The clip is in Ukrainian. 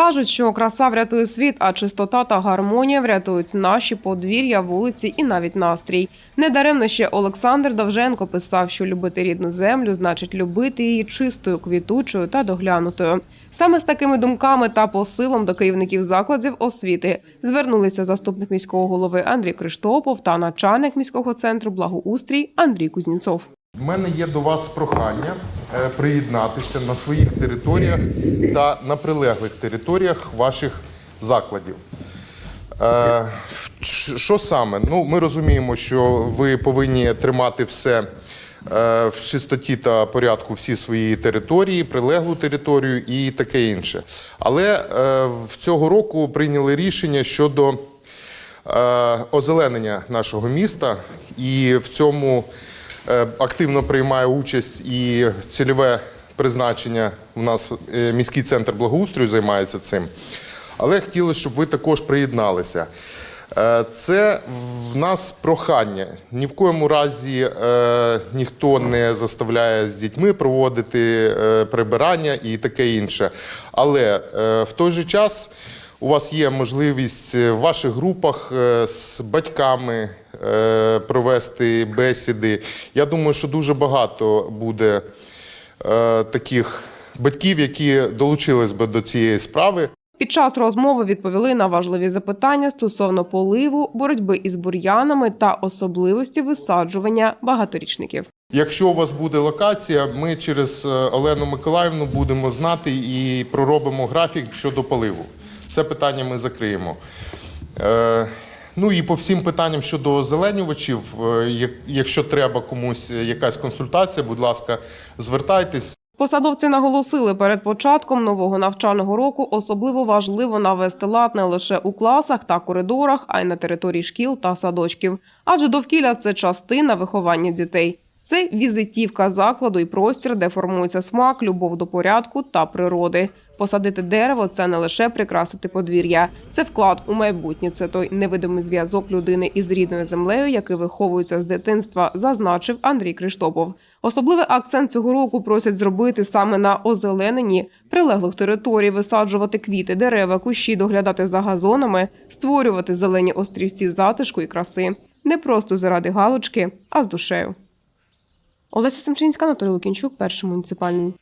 Кажуть, що краса врятує світ, а чистота та гармонія врятують наші подвір'я, вулиці і навіть настрій. Недаремно ще Олександр Довженко писав, що любити рідну землю значить любити її чистою, квітучою та доглянутою. Саме з такими думками та посилом до керівників закладів освіти звернулися заступник міського голови Андрій Криштопов та начальник міського центру благоустрій Андрій Кузнєцов. У мене є до вас прохання приєднатися на своїх територіях та на прилеглих територіях ваших закладів. Е, Що саме? Ну, ми розуміємо, що ви повинні тримати все е, в чистоті та порядку всі свої території, прилеглу територію і таке інше. Але е, в цього року прийняли рішення щодо е, озеленення нашого міста, і в цьому е, активно приймає участь і цільове призначення. У нас е, міський центр благоустрою займається цим. Але хотілося, щоб ви також приєдналися. Е, Це в нас прохання. Ні в коєму разі е, ніхто не заставляє з дітьми проводити е, прибирання і таке інше. Але е, в той же час у вас є можливість в ваших групах е, з батьками е, провести бесіди. Я думаю, що дуже багато буде е, таких батьків, які долучились би до цієї справи. Під час розмови відповіли на важливі запитання стосовно поливу, боротьби із бур'янами та особливості висаджування багаторічників. Якщо у вас буде локація, ми через е, Олену Миколаївну будемо знати і проробимо графік щодо поливу. Це питання ми закриємо. Е, Ну і по всім питанням щодо озеленювачів, е, як- якщо треба комусь якась консультація, будь ласка, звертайтесь. Посадовці наголосили, перед початком нового навчального року особливо важливо навести лад не лише у класах та коридорах, а й на території шкіл та садочків. Адже довкілля це частина виховання дітей. Це візитівка закладу і простір, де формується смак, любов до порядку та природи. Посадити дерево це не лише прикрасити подвір'я, це вклад у майбутнє. Це той невидимий зв'язок людини із рідною землею, який виховується з дитинства, зазначив Андрій Криштопов. Особливий акцент цього року просять зробити саме на озелененні прилеглих територій, висаджувати квіти, дерева, кущі, доглядати за газонами, створювати зелені острівці затишку і краси. Не просто заради галочки, а з душею. Олеся Семчинська, Анатолій Лукінчук, перший муніципальний.